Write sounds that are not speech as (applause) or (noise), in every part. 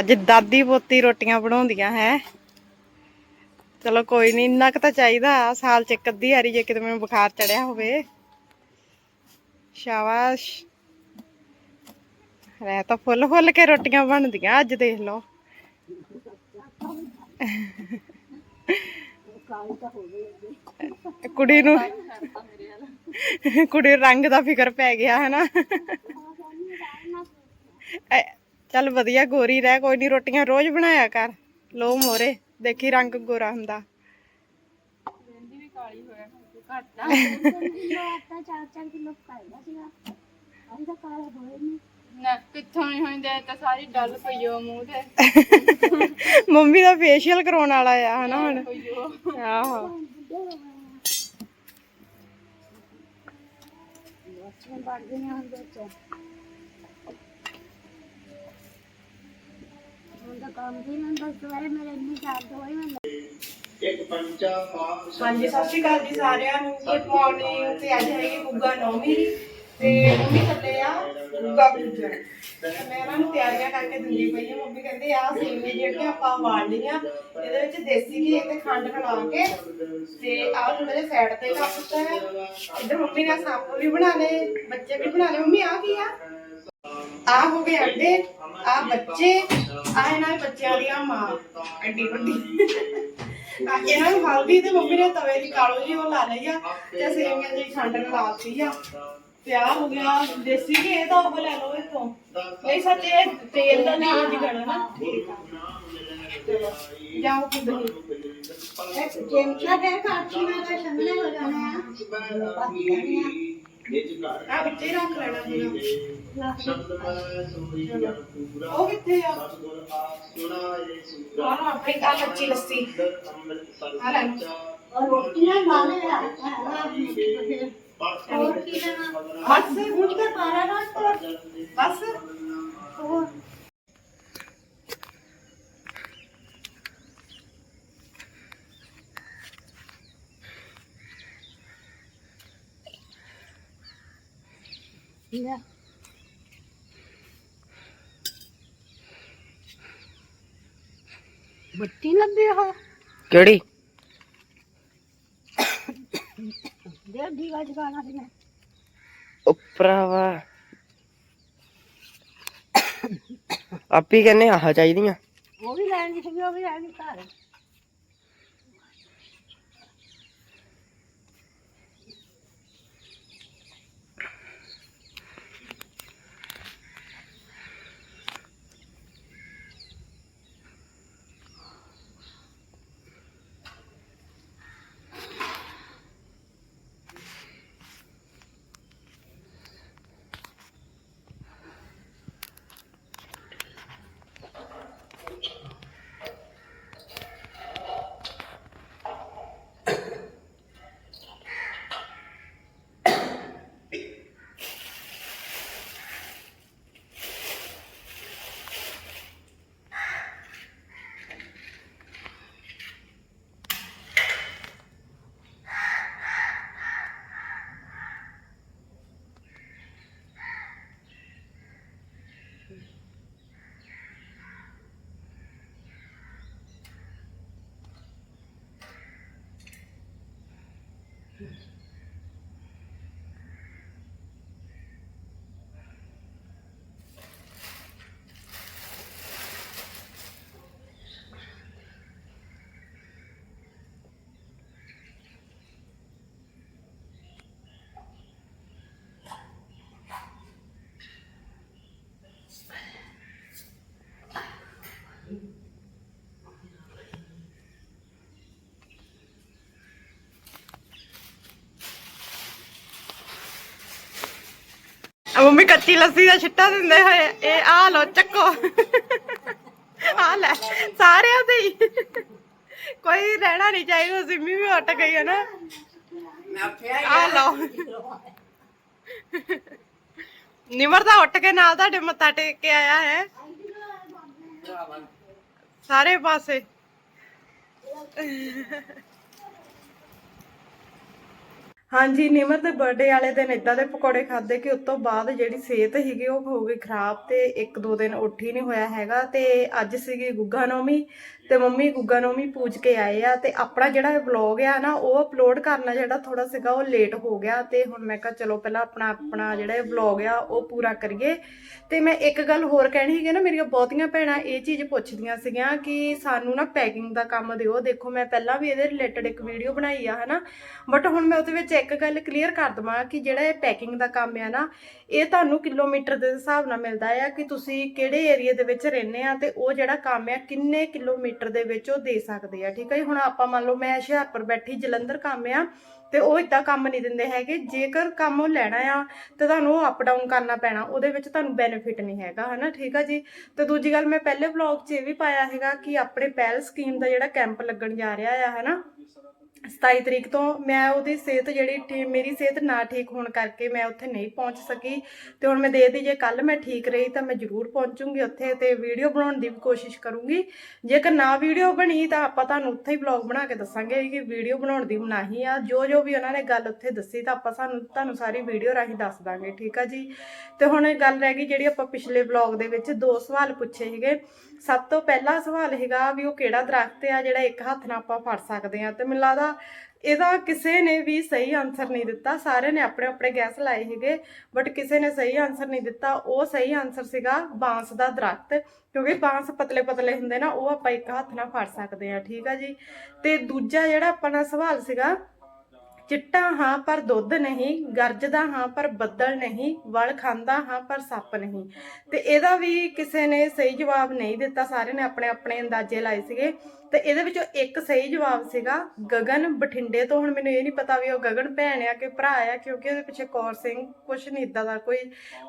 ਅੱਜ ਦਾਦੀ ਪੋਤੀ ਰੋਟੀਆਂ ਬਣਾਉਂਦੀਆਂ ਹੈ। ਚਲੋ ਕੋਈ ਨਹੀਂ ਇੰਨਾ ਕੁ ਤਾਂ ਚਾਹੀਦਾ ਸਾਲ ਚ ਇੱਕ ਅੱਧੀ ਵਾਰੀ ਜੇ ਕਿਤੇ ਮੈਨੂੰ ਬੁਖਾਰ ਚੜਿਆ ਹੋਵੇ। ਸ਼ਾਬਾਸ਼। ਰਹਿ ਤਾਂ ਫੁੱਲ ਫੁੱਲ ਕੇ ਰੋਟੀਆਂ ਬਣਦੀਆਂ ਅੱਜ ਦੇਖ ਲਓ। ਕੁੜੀ ਨੂੰ ਕੁੜੀ ਰੰਗ ਦਾ ਫਿਕਰ ਪੈ ਗਿਆ ਹੈ ਨਾ। ਚੱਲ ਵਧੀਆ ਗੋਰੀ ਰਹਿ ਕੋਈ ਨਹੀਂ ਰੋਟੀਆਂ ਰੋਜ਼ ਬਣਾਇਆ ਕਰ। ਲੋ ਮੋਰੇ ਦੇਖੀ ਰੰਗ ਗੋਰਾ ਹੁੰਦਾ। ਆਟਾ ਚਾਰ ਚਾਰ ਕਿਲੋ ਪਾਈਦਾ ਸੀਗਾ। ਅੱਜ ਤਾਂ ਕਾਲਾ ਹੋਏ ਨਹੀਂ ਨਾ ਕਿੱਥੋਂ ਨਹੀਂ ਹੁੰਦੇ ਤਾਂ ਸਾਰੀ ਡੱਲ ਪਈਓ ਮੂੰਹ ਤੇ। ਮੰਮੀ ਦਾ ਫੇਸ਼ੀਅਲ ਕਰਾਉਣ ਵਾਲਾ ਆ ਹਨਾ ਹੁਣ? ਆਹੋ। ਮੈਂ ਬੜ ਗਈਆਂ ਹੁਣ ਵਿੱਚ। ਹੁਣ ਤਾਂ ਕੰਮ ਵੀ ਨਾ ਬਸ ਦੁਆਰੇ ਮੇਰੇ ਇੰਨੀ ਦਰਦ ਹੋਈ ਮੈਂ ਹਾਂਜੀ ਸਤਿ ਸ਼੍ਰੀ ਅਕਾਲ ਜੀ ਸਾਰਿਆਂ ਨੂੰ। ਗੁੱਡ ਮਾਰਨਿੰਗ ਤੇ ਅੱਜ ਹੈਗੀ ਗੁੱਗਾ ਨੌਵੀਂ ਦੀ ਤੇ ਮੰਮੀ ਚੱਲੇ ਆ ਗੁੱਗਾ ਪੂਜਣ। ਤੇ ਮੈਂ ਇਹਨਾਂ ਨੂੰ ਤਿਆਰੀਆਂ ਕਰਕੇ ਦਿੰਦੀ ਪਈ ਹਾਂ। ਮੰਮੀ ਕਹਿੰਦੇ ਆ ਸੇਵੀਆਂ ਜਿਹੜੀਆਂ ਆਪਾਂ ਵਾਲ ਲਈਆਂ ਇਹਦੇ ਵਿੱਚ ਦੇਸੀ ਘੀ ਤੇ ਖੰਡ ਮਿਲਾ ਕੇ ਤੇ ਆਹ ਥੋੜਾ ਜਿਹਾ ਸਾਈਡ ਤੇ ਕਰ ਦਿੱਤਾ ਹੈ ਇੱਧਰ ਮੰਮੀ ਨੇ ਸੱਪ ਵੀ ਬਣਾ ਲਏ ਬੱਚੇ ਵੀ ਬਣਾ ਲਏ। ਮੰਮੀ ਆ ਕੀ ਆ? ਆ ਹੋ ਗਏ ਅੰਡੇ ਆ ਬੱਚੇ ਆ ਇਹਨਾਂ ਦੇ ਬੱਚਿਆਂ ਦੀ ਆ ਮਾਂ। ਐਡੀ ਵੱਡੀ। ਆ ਇਹਨਾਂ ਨੂੰ ਹਲਦੀ ਤੇ ਮੰਮੀ ਨੇ ਤਵੇ ਦੀ ਕਾਲੋ ਜੀ ਉਹ ਲਾ ਲਈ ਆ ਤੇ ਸੇਵੀਆਂ ਦੀ ਖੰਡ ਮਿਲਾਤੀ ਆ। ਤੇ ਆ ਹੋ ਗਿਆ ਦੇਸੀ ਘੀ ਇਹ ਤਾਂ ਉਹ ਲੈ ਲਓ ਇਥੋਂ। ਨਹੀਂ ਸੱਚ ਇਹ ਤੇਲ ਦਾ ਨਹੀਂ ਅੱਜ ਕਰਨਾ ਨਾ ਠੀਕ ਆ ਚਲੋ, ਜਾਓ ਕਿਧਰ ਇੱਕ ਚਿਮਟਾ ਦੇ ਕਾਠੀ ਨਾਲ ਤਾਂ ਸੰਗਲੇ ਹੋ ਜਾਣੇ ਆ। ਬਾਕੀ ਕਰਨੀਆਂ ਆ ਵਿੱਚੇ ਹੀ ਰੱਖ ਲੈਣਾ ਸੀਗਾ ਉਹ ਕਿੱਥੇ ਆ? ਆਹ ਆਪਣੀ ਆ ਕੱਚੀ ਲੱਸੀ ਆ ਲੈ। ਲਓ। ਔਰ ਰੋਟੀਆਂ ਵਾਲੇ ਆ ਹੋਰ ਕੀ ਲੈਣਾ ਬਸ ਮੁਝ ਕੇ ਪਾਰਾ ਨਾ ਤੋੜ ਬਸ ਹੋਰ ਲੈ ਬੱਤੀ ਲੱਭੀ ਹੋ ਕਿਹੜੀ? ਦੇ ਦੀਵਾ ਜਗਾਣਾ ਸੀ ਮੈਂ। ਉਪਰਾਵਾ ਆਪੀ ਕਹਿੰਨੇ ਆਹ ਚਾਹੀਦੀਆਂ। ਉਹ ਵੀ ਲੈਣੀ ਸੀ ਉਹ ਵੀ ਲੈਣੀ ਘਰ। Yes. ਮੰਮੀ ਕੱਚੀ ਲੱਸੀ ਦਾ ਛਿੱਟਾ ਦਿੰਦੇ ਹੋਏ ਇਹ ਆ ਲੋ ਚੱਕੋ। ਆ ਲੈ ਸਾਰਿਆਂ ਦੇ ਹੀ। ਕੋਈ ਰਹਿਣਾ ਨਹੀਂ ਚਾਹੀਦਾ ਸਿੰਮੀ ਵੀ ਉੱਟ ਗਈ ਹੈ ਨਾ। ਆ। ਲਓ। ਨਿਮਰ ਤਾਂ ਉੱਟ ਕੇ ਨਾਲ ਤੁਹਾਡੇ ਮੱਥਾ ਟੇਕ ਕੇ ਆਇਆ ਹੈ। ਸਾਰੇ ਪਾਸੇ। ਹਾਂਜੀ, ਨਿਮਰ ਦੇ ਬਰਥਡੇ ਵਾਲੇ ਦਿਨ ਇਦਾਂ ਦੇ ਪਕੌੜੇ ਖਾਦੇ ਕਿ ਉਸ ਤੋਂ ਬਾਅਦ ਜਿਹੜੀ ਸਿਹਤ ਸੀਗੀ ਉਹ ਹੋ ਗਈ ਖਰਾਬ ਤੇ ਇੱਕ ਦੋ ਦਿਨ ਉੱਠ ਹੀ ਨਹੀਂ ਹੋਇਆ ਹੈਗਾ ਤੇ ਅੱਜ ਸੀਗੀ ਗੁੱਗਾ ਨੌਮੀ ਤੇ ਮੰਮੀ ਗੁੱਗਾ ਨੂੰ ਵੀ ਪੂਜ ਕੇ ਆਏ ਆ ਤੇ ਆਪਣਾ ਜਿਹੜਾ ਇਹ ਵਲੌਗ ਆ ਨਾ, ਉਹ ਅਪਲੋਡ ਕਰਨਾ ਜਿਹੜਾ ਥੋੜਾ ਸੀਗਾ ਉਹ ਲੇਟ ਹੋ ਗਿਆ ਤੇ ਹੁਣ ਮੈਂ ਕਿਹਾ ਚਲੋ ਪਹਿਲਾਂ ਆਪਣਾ ਆਪਣਾ ਜਿਹੜਾ ਇਹ ਵਲੌਗ ਆ, ਉਹ ਪੂਰਾ ਕਰੀਏ। ਤੇ ਮੈਂ ਇੱਕ ਗੱਲ ਹੋਰ ਕਹਿਣੀ ਸੀਗੀ ਨਾ, ਮੇਰੀਆਂ ਬਹੁਤੀਆਂ ਭੈਣਾਂ ਇਹ ਚੀਜ਼ ਪੁੱਛਦੀਆਂ ਸੀਗੀਆਂ ਕਿ ਸਾਨੂੰ ਨਾ ਪੈਕਿੰਗ ਦਾ ਕੰਮ ਦਿਓ। ਦੇਖੋ ਮੈਂ ਪਹਿਲਾਂ ਵੀ ਇਹਦੇ ਰਿਲੇਟਡ ਇੱਕ ਵੀਡੀਓ ਬਣਾਈ ਆ, ਹਨਾ? ਬਟ ਹੁਣ ਮੈਂ ਉਹਦੇ ਵਿੱਚ ਇੱਕ ਗੱਲ ਕਲੀਅਰ ਕਰ ਦਵਾਂ ਕਿ ਜਿਹੜਾ ਇਹ ਪੈਕਿੰਗ ਦਾ ਕੰਮ ਆ ਨਾ, ਇਹ ਤੁਹਾਨੂੰ ਕਿਲੋਮੀਟਰ ਦੇ ਹਿਸਾਬ ਨਾਲ ਮਿਲਦਾ ਆ ਕਿ ਤੁਸੀਂ ਕਿਹੜੇ ਏਰੀਆ ਦੇ ਵਿੱਚ ਰਹਿੰਦੇ ਆ ਤੇ ਉਹ ਜਿਹੜਾ ਕੰਮ ਆ, ਕਿੰਨੇ ਕਿਲੋਮੀਟਰ ਦੇ ਵਿੱਚ ਉਹ ਦੇ ਸਕਦੇ ਆ, ਠੀਕ ਹੈ ਹੁਣ ਆਪਾਂ ਮੰਨ ਲਓ ਮੈਂ ਹੁਸ਼ਿਆਰਪੁਰ ਬੈਠੀ, ਜਲੰਧਰ ਕੰਮ ਆ, ਤੇ ਉਹ ਇਦਾਂ ਕੰਮ ਨਹੀਂ ਦਿੰਦੇ ਹੈਗੇ। ਜੇਕਰ ਕੰਮ ਉਹ ਲੈਣਾ ਆ, ਤੇ ਤੁਹਾਨੂੰ ਉਹ ਅਪ ਡਾਊਨ ਕਰਨਾ ਪੈਣਾ, ਉਹਦੇ ਵਿੱਚ ਤੁਹਾਨੂੰ ਬੈਨੀਫਿਟ ਨਹੀਂ ਹੈਗਾ, ਹਨਾ? ਠੀਕ ਆ ਜੀ? ਤੇ ਦੂਜੀ ਗੱਲ, ਮੈਂ ਪਹਿਲੇ ਵਲੌਗ 'ਚ ਇਹ ਵੀ ਪਾਇਆ ਹੈਗਾ ਕਿ ਆਪਣੇ ਪਹਿਲ ਸਕੀਮ ਦਾ ਜਿਹੜਾ ਕੈਂਪ ਲੱਗਣ ਜਾ ਰਿਹਾ ਆ, ਹਨਾ? 27 ਤਰੀਕ ਤੋਂ ਮੈਂ ਉਹਦੀ ਸਿਹਤ ਜਿਹੜੀ ਠੀ- ਮੇਰੀ ਸਿਹਤ ਨਾ ਠੀਕ ਹੋਣ ਕਰਕੇ ਮੈਂ ਉੱਥੇ ਨਹੀਂ ਪਹੁੰਚ ਸਕੀ। ਤੇ ਹੁਣ ਮੈਂ ਦੇਖਦੀ ਜੇ ਕੱਲ ਮੈਂ ਠੀਕ ਰਹੀ ਤਾਂ ਮੈਂ ਜ਼ਰੂਰ ਪਹੁੰਚੂੰਗੀ ਉੱਥੇ ਤੇ ਵੀਡੀਓ ਬਣਾਉਣ ਦੀ ਵੀ ਕੋਸ਼ਿਸ਼ ਕਰੂੰਗੀ। ਜੇਕਰ ਨਾ ਵੀਡੀਓ ਬਣੀ ਤਾਂ ਆਪਾਂ ਤੁਹਾਨੂੰ ਉੱਥੇ ਹੀ ਵਲੌਗ ਬਣਾ ਕੇ ਦੱਸਾਂਗੇ ਕਿ ਵੀਡੀਓ ਬਣਾਉਣ ਦੀ ਮਨਾਹੀ ਆ। ਜੋ ਜੋ ਵੀ ਉਹਨਾਂ ਨੇ ਗੱਲ ਉੱਥੇ ਦੱਸੀ ਤਾਂ ਆਪਾਂ ਸਾਨੂੰ, ਤੁਹਾਨੂੰ ਸਾਰੀ ਵੀਡੀਓ ਰਾਹੀਂ ਦੱਸ ਦਾਂਗੇ, ਠੀਕ ਆ ਜੀ? ਤੇ ਹੁਣ ਇਹ ਗੱਲ ਰਹਿ ਗਈ ਜਿਹੜੀ ਆਪਾਂ ਪਿਛਲੇ ਵਲੌਗ ਦੇ ਵਿੱਚ ਦੋ ਸਵਾਲ ਪੁੱਛੇ ਸੀਗੇ। ਸਭ ਤੋਂ ਪਹਿਲਾ ਸਵਾਲ ਹੈਗਾ ਵੀ ਉਹ ਕਿਹੜਾ ਦਰਖਤ ਆ, ਜਿਹੜਾ ਇੱਕ ਹੱਥ ਨਾਲ ਆਪਾਂ ਫੜ ਸਕਦੇ ਆ ਤੇ ਮੈਨੂੰ ਲੱਗਦਾ ਇਹਦਾ ਕਿਸੇ ਨੇ ਵੀ ਸਹੀ ਆਨਸਰ ਨਹੀਂ ਦਿੱਤਾ। ਸਾਰਿਆਂ ਨੇ ਆਪਣੇ ਆਪਣੇ ਗੈਸ ਲਾਏ ਸੀਗੇ ਬਟ ਕਿਸੇ ਨੇ ਸਹੀ ਆਨਸਰ ਨਹੀਂ ਦਿੱਤਾ। ਉਹ ਸਹੀ ਆਨਸਰ ਸੀਗਾ ਬਾਂਸ ਦਾ ਦਰਖਤ, ਕਿਉਂਕਿ ਬਾਂਸ ਪਤਲੇ ਪਤਲੇ ਹੁੰਦੇ ਨਾ, ਉਹ ਆਪਾਂ ਇੱਕ ਹੱਥ ਨਾਲ ਫੜ ਸਕਦੇ ਆ ਠੀਕ ਆ ਜੀ? ਤੇ ਦੂਜਾ ਜਿਹੜਾ ਆਪਣਾ ਸਵਾਲ ਸੀਗਾ ਚਿੱਟਾ ਹਾਂ ਪਰ ਦੁੱਧ ਨਹੀਂ, ਗਰਜਦਾ ਹਾਂ ਪਰ ਬੱਦਲ ਨਹੀਂ, ਵਲ ਖਾਂਦਾ ਹਾਂ ਪਰ ਸੱਪ ਨਹੀਂ। ਤੇ ਇਹਦਾ ਵੀ ਕਿਸੇ ਨੇ ਸਹੀ ਜਵਾਬ ਨਹੀਂ ਦਿੱਤਾ, ਸਾਰੇ ਨੇ ਆਪਣੇ ਆਪਣੇ ਅੰਦਾਜ਼ੇ ਲਾਏ ਸੀਗੇ। ਤੇ ਇਹਦੇ ਵਿੱਚੋਂ ਇੱਕ ਸਹੀ ਜਵਾਬ ਸੀਗਾ ਗਗਨ ਬਠਿੰਡੇ ਤੋਂ। ਹੁਣ ਮੈਨੂੰ ਇਹ ਨਹੀਂ ਪਤਾ ਵੀ ਉਹ ਗਗਨ ਭੈਣ ਆ ਕਿ ਭਰਾ ਆ, ਕਿਉਂਕਿ ਉਹਦੇ ਪਿੱਛੇ ਕੌਰ ਸਿੰਘ ਕੁਝ ਨਹੀਂ ਇਦਾਂ ਦਾ, ਕੋਈ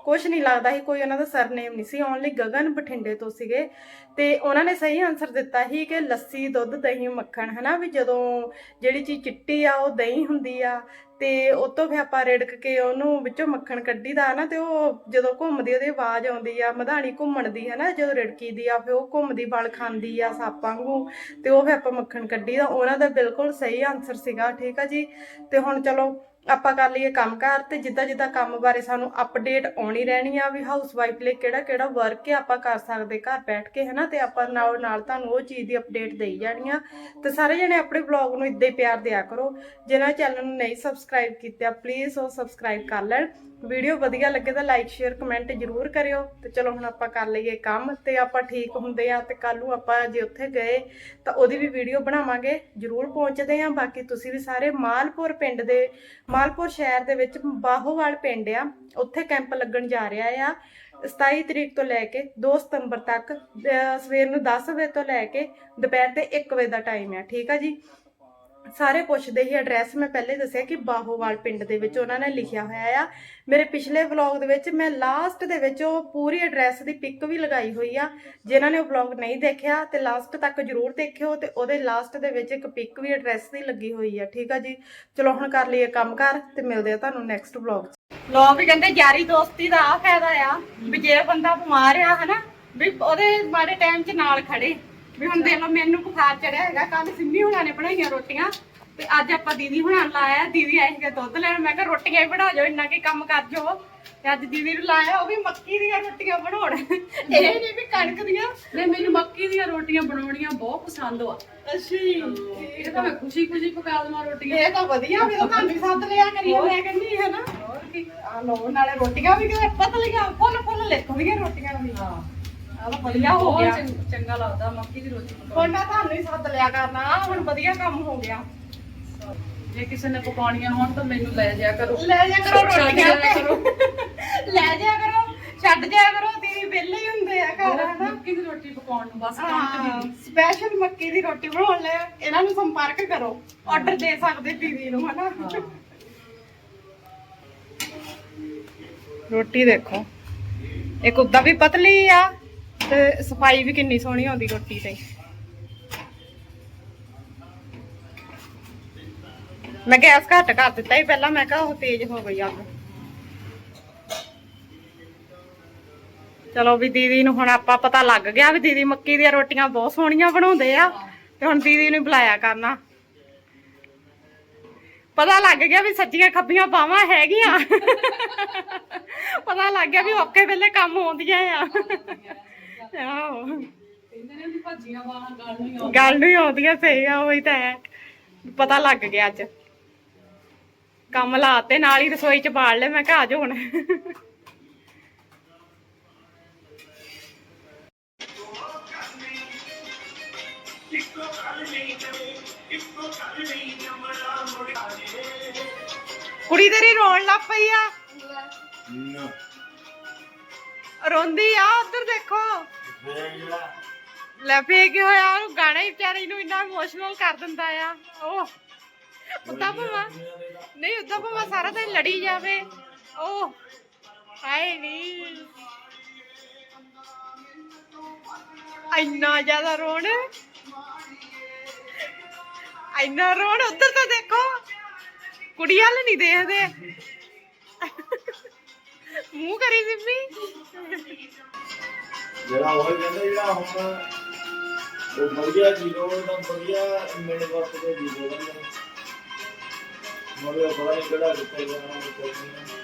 ਕੁਝ ਨਹੀਂ ਲੱਗਦਾ ਸੀ, ਕੋਈ ਉਹਨਾਂ ਦਾ ਸਰਨੇਮ ਨਹੀਂ ਸੀ ਓਨਲੀ ਗਗਨ ਬਠਿੰਡੇ ਤੋਂ ਸੀਗੇ। ਤੇ ਉਹਨਾਂ ਨੇ ਸਹੀ ਆਨਸਰ ਦਿੱਤਾ ਸੀ ਕਿ ਲੱਸੀ, ਦੁੱਧ, ਦਹੀਂ, ਮੱਖਣ, ਹਨਾ, ਵੀ ਜਦੋਂ ਜਿਹੜੀ ਚੀਜ਼ ਚਿੱਟੀ ਆ, ਉਹ ਦਹੀਂ ਹੁੰਦੀ ਆ। ਤੇ ਉਹ ਤੋਂ ਫਿਰ ਆਪਾਂ ਰਿੜਕ ਕੇ ਉਹਨੂੰ ਵਿੱਚੋਂ ਮੱਖਣ ਕੱਢੀਦਾ ਨਾ ਤੇ ਉਹ ਜਦੋਂ ਘੁੰਮਦੀ ਉਹਦੀ ਆਵਾਜ਼ ਆਉਂਦੀ ਆ, ਮਧਾਣੀ ਘੁੰਮਣ ਦੀ ਹਨਾ, ਜਦੋਂ ਰਿੜਕੀ ਦੀ ਆ, ਫਿਰ ਉਹ ਘੁੰਮਦੀ ਵਲ ਖਾਂਦੀ ਆ ਸੱਪ ਵਾਂਗੂ ਤੇ ਉਹ ਫਿਰ ਆਪਾਂ ਮੱਖਣ ਕੱਢੀਦਾ, ਉਹਨਾਂ ਦਾ ਬਿਲਕੁਲ ਸਹੀ ਆਨਸਰ ਸੀਗਾ, ਠੀਕ ਆ ਜੀ। ਤੇ ਹੁਣ ਚਲੋ ਆਪਾਂ ਕਰ ਲਈਏ ਕੰਮਕਾਰ ਤੇ ਜਿੱਦਾਂ ਜਿੱਦਾਂ ਕੰਮ ਬਾਰੇ ਸਾਨੂੰ ਅਪਡੇਟ ਆਉਣੀ ਰਹਿਣੀ ਆ ਵੀ ਹਾਊਸ ਵਾਈਫ ਲਈ ਕਿਹੜਾ ਕਿਹੜਾ ਵਰਕ ਹੈ ਆਪਾਂ ਕਰ ਸਕਦੇ ਘਰ ਬੈਠ ਕੇ, ਹਨਾ? ਤੇ ਆਪਾਂ ਨਾਲ ਨਾਲ ਤੁਹਾਨੂੰ ਉਹ ਚੀਜ਼ ਦੀ ਅਪਡੇਟ ਦੇਈ ਜਾਣੀ ਆ। ਤੇ ਸਾਰੇ ਜਣੇ ਆਪਣੇ ਵਲੌਗ ਨੂੰ ਇਦਾਂ ਹੀ ਪਿਆਰ ਦਿਆ ਕਰੋ। ਜਿਹਨਾਂ ਚੈਨਲ ਨੂੰ ਨਹੀਂ ਸਬਸਕ੍ਰਾਈਬ ਕੀਤਾ ਪਲੀਜ਼ ਉਹ ਸਬਸਕ੍ਰਾਈਬ ਕਰ ਲੈਣ। ਵੀਡੀਓ ਵਧੀਆ ਲੱਗੇ ਤਾਂ ਲਾਈਕ ਸ਼ੇਅਰ ਕਮੈਂਟ ਜ਼ਰੂਰ ਕਰਿਓ। ਤੇ ਚਲੋ ਹੁਣ ਆਪਾਂ ਕਰ ਲਈਏ ਕੰਮ ਤੇ ਆਪਾਂ ਠੀਕ ਹੁੰਦੇ ਆ ਤੇ ਕੱਲ ਨੂੰ ਆਪਾਂ ਜੇ ਉੱਥੇ ਗਏ ਤਾਂ ਉਹਦੀ ਵੀ ਵੀਡੀਓ ਬਣਾਵਾਂਗੇ, ਜ਼ਰੂਰ ਪਹੁੰਚਦੇ ਆ। ਬਾਕੀ ਤੁਸੀਂ ਵੀ ਸਾਰੇ ਮਾਲਪੁਰ ਪਿੰਡ ਦੇ, ਮਾਲਪੁਰ ਸ਼ਹਿਰ ਦੇ ਵਿੱਚ ਬਾਹੋਵਾਲ ਪਿੰਡ ਆ। ਉੱਥੇ ਕੈਂਪ ਲੱਗਣ ਜਾ ਰਿਹਾ ਆ। 27 ਤਰੀਕ ਤੋਂ ਲੈ ਕੇ 2 ਸਤੰਬਰ ਤੱਕ ਸਵੇਰ ਨੂੰ 10 ਵਜੇ ਤੋਂ ਲੈ ਕੇ ਦੁਪਹਿਰ ਦੇ 1 ਵਜੇ ਦਾ ਟਾਈਮ ਆ। ਠੀਕ ਆ ਜੀ? ਸਾਰੇ ਪੁੱਛਦੇ ਹੀ ਐਡਰੈਸ ਮੈਂ ਪਹਿਲੇ ਦੱਸਿਆ ਕਿ ਬਾਹੋਵਾਲ ਪਿੰਡ ਦੇ ਵਿੱਚ ਉਹਨਾਂ ਨੇ ਲਿਖਿਆ ਹੋਇਆ ਆ। ਮੇਰੇ ਪਿਛਲੇ ਵਲੌਗ ਦੇ ਵਿੱਚ ਮੈਂ ਲਾਸਟ ਦੇ ਵਿੱਚ ਉਹ ਪੂਰੀ ਐਡਰੈਸ ਦੀ ਪਿਕ ਵੀ ਲਗਾਈ ਹੋਈ ਆ, ਜਿਨ੍ਹਾਂ ਨੇ ਉਹ ਵਲੌਗ ਨਹੀਂ ਦੇਖਿਆ, ਤੇ ਲਾਸਟ ਤੱਕ ਜਰੂਰ ਦੇਖਿਓ ਤੇ ਉਹਦੇ ਲਾਸਟ ਦੇ ਵਿੱਚ ਇੱਕ ਪਿਕ ਵੀ ਐਡਰੈਸ ਦੀ ਲੱਗੀ ਹੋਈ ਆ, ਠੀਕ ਆ ਜੀ? ਚਲੋ ਹੁਣ ਕਰ ਲਈਏ ਕੰਮ ਕਰ ਤੇ ਮਿਲਦੇ ਆ ਤੁਹਾਨੂੰ ਨੈਕਸਟ ਵਲੌਗ 'ਚ। ਲੋਕ ਕਹਿੰਦੇ ਯਾਰੀ ਦੋਸਤੀ ਦਾ ਆ ਫਾਇਦਾ ਆ, ਵੀ ਜੇ ਬੰਦਾ ਬਿਮਾਰ ਆ, ਹਨਾ, ਵੀ ਉਹਦੇ ਮਾੜੇ ਟਾਈਮ 'ਚ ਨਾਲ ਖੜੇ। ਵੀ ਹੁਣ ਦੇਖ ਲਓ ਮੈਨੂੰ ਬੁਖਾਰ ਚੜਿਆ ਹੈਗਾ ਕੱਲ ਸਿੰਮੀ ਹੁਣਾਂ ਨੇ ਬਣਾਈਆਂ ਰੋਟੀਆਂ ਤੇ ਅੱਜ ਆਪਾਂ ਦੀਦੀ ਹੁਣਾਂ ਨੂੰ ਲਾਇਆ ਦੀਦੀ ਆਏ ਸੀਗੇ ਦੁੱਧ ਲੈਣ ਮੈਂ ਕਿਹਾ ਰੋਟੀਆਂ ਹੀ ਬਣਾ ਜਾਓ ਇੰਨਾ ਕੀ ਕੰਮ ਕਰ ਜਾਓ। ਤੇ ਅੱਜ ਦੀਦੀ ਨੂੰ ਲਾਇਆ ਉਹ ਵੀ ਮੱਕੀ ਦੀਆਂ ਰੋਟੀਆਂ ਬਣਾਉਣ। ਇਹ ਨਹੀਂ ਵੀ ਕਣਕ ਦੀਆਂ। ਨਹੀਂ ਮੈਨੂੰ ਮੱਕੀ ਦੀਆਂ ਰੋਟੀਆਂ ਬਣਾਉਣੀਆਂ ਬਹੁਤ ਪਸੰਦ ਆ। ਅੱਛੀ ਇਹ ਤਾਂ ਮੈਂ ਖੁਸ਼ੀ ਖੁਸ਼ੀ ਪਕਾ ਦਵਾਂ ਰੋਟੀਆਂ। ਇਹ ਤਾਂ ਵਧੀਆ ਵੀ ਉਹ ਤੁਹਾਨੂੰ ਸੱਦ ਲਿਆ ਕਰੀਏ ਮੈਂ ਕਹਿੰਦੀ ਹੈ ਨਾ। ਆ ਲੋ ਨਾਲੇ ਰੋਟੀਆਂ ਵੀ ਪਤਲੀਆਂ ਫੁੱਲ ਫੁੱਲ ਲਿਖਦੀਆਂ ਰੋਟੀਆਂ ਵੀ। ਹਾਂ। ਆ ਤਾਂ ਵਧੀਆ ਹੋ ਬਹੁਤ ਗਿਆ। ਚੰਗ- ਚੰਗਾ ਲੱਗਦਾ ਮੱਕੀ ਦੀ ਰੋਟੀ ਪਕਾਉਣੀ। ਹੁਣ ਮੈਂ ਤੁਹਾਨੂੰ ਹੀ ਸੱਦ ਲਿਆ ਕਰਨਾ ਹੁਣ ਵਧੀਆ ਕੰਮ ਹੋ ਗਿਆ। ਜੇ ਕਿਸੇ ਨੇ ਪਕਾਉਣੀਆਂ ਹੋਣ ਤਾਂ ਮੈਨੂੰ ਲੈ ਜਾਇਆ ਕਰੋ। ਲੈ ਜਾ ਕਰੋ ਛੱਡ ਰੋਟੀਆਂ ਜਾਇਆ ਕਰੋ। (laughs) ਲੈ ਜਾ ਕਰੋ ਛੱਡ ਜਾ ਕਰੋ ਦੀਦੀ ਵਿਹਲੇ ਹੀ ਹੁੰਦੇ ਆ ਘਰ ਹਨਾ। ਮੱਕੀ ਦੀ ਰੋਟੀ ਪਕਾਉਣ ਨੂੰ ਬਸ ਕਣਕ ਦੀ ਸਪੈਸ਼ਲ ਮੱਕੀ ਦੀ ਰੋਟੀ ਬਣਾਉਣ ਲਈ ਇਹਨਾਂ ਨੂੰ ਸੰਪਰਕ ਕਰੋ। ਆਰਡਰ ਦੇ ਸਕਦੇ ਦੀਦੀ ਨੂੰ ਹਨਾ। ਰੋਟੀ ਦੇਖੋ। ਇੱਕ ਉਦਾਂ ਵੀ ਪਤਲੀ ਆ ਤੇ ਸਫ਼ਾਈ ਵੀ ਕਿੰਨੀ ਸੋਹਣੀ ਆਉਂਦੀ ਰੋਟੀ ਤੇ। ਮੈਂ ਗੈਸ ਘੱਟ ਕਰ ਦਿੱਤਾ ਸੀ, ਪਹਿਲਾਂ ਮੈਂ ਕਿਹਾ ਉਹ ਤੇਜ਼ ਹੋ ਗਈ ਅੱਗ। ਚਲੋ ਵੀ ਦੀਦੀ ਨੂੰ ਹੁਣ ਆਪਾਂ ਪਤਾ ਲੱਗ ਗਿਆ ਵੀ ਦੀਦੀ ਮੱਕੀ ਦੀਆਂ ਰੋਟੀਆਂ ਬਹੁਤ ਸੋਹਣੀਆਂ ਬਣਾਉਂਦੇ ਆ, ਤੇ ਹੁਣ ਦੀਦੀ ਨੂੰ ਬੁਲਾਇਆ ਕਰਨਾ। ਪਤਾ ਲੱਗ ਗਿਆ ਵੀ ਸੱਜੀਆਂ ਖੱਬੀਆਂ ਬਾਹਾਂ ਹੈਗੀਆਂ। ਪਤਾ ਲੱਗ ਗਿਆ ਵੀ ਔਕੇ ਵੇਲੇ ਕੰਮ ਆਉਂਦੀਆਂ ਆ। ਆਹੋ। ਕਹਿੰਦੇ ਨੇ ਵੀ ਭੱਜੀਆਂ ਬਾਹਾਂ ਗੱਲ ਨਹੀਂ ਆਉਂਦੀ। ਗੱਲ ਨਹੀਂ ਆਉਂਦੀਆਂ ਸਹੀ ਆ ਉਹੀ ਤਾਂ ਹੈ। ਪਤਾ ਲੱਗ ਗਿਆ ਅੱਜ। ਕੰਮ ਲਾਤੇ ਨਾਲ ਹੀ ਰਸੋਈ ਚ ਬਾੜ ਲੈ ਮੈਂ ਕਿਹਾ ਆ ਜਾਓ ਹੁਣ। ਕੁੜੀ ਤੇਰੀ ਰੋਣ ਲੱਗ ਪਈ ਆ। ਰੋਂਦੀ ਆ ਉਧਰ ਦੇਖੋ। ਲੈ ਫੇਕ ਹੋਇਆ? ਉਹ ਗਾਣਾ ਹੀ ਵਿਚਾਰੀ ਨੂੰ ਇੰਨਾ ਇਮੋਸ਼ਨਲ ਕਰ ਦਿੰਦਾ ਆ। ਉਹ ਉਦਾਂ ਭਵਾ ਨਹੀਂ ਉਦਾਂ ਭਵਾ ਸਾਰਾ ਦਿਨ ਲੜੀ ਜਾਵੇ। ਉਹ ਹਾਏ ਨਹੀਂ ਇੰਨਾ ਜ਼ਿਆਦਾ ਰੋਣ। ਇੰਨਾ ਰੋਣ ਉਧਰ ਤਾਂ ਦੇਖੋ। ਕੁੜੀ ਵੱਲ ਨਹੀਂ ਦੇਖਦੇ। ਮੂੰਹ ਕਰੀ ਸਿੰਮੀ। ਜਿਹੜਾ ਉਹ ਕਹਿੰਦਾ ਜਿਹੜਾ ਹੁਣ ਉਹ ਵਧੀਆ ਜੀਰੋ ਦਾ ਵਧੀਆ ਮਿਲ ਵਰਤ ਕੇ ਜੀਰੋ ਦਾ ਮਗਰ ਪਤਾ ਨਹੀਂ ਕਿਹੜਾ ਕਿੱਥੇ ਜਾਣਾ ਕਿੱਥੇ ਨਹੀਂ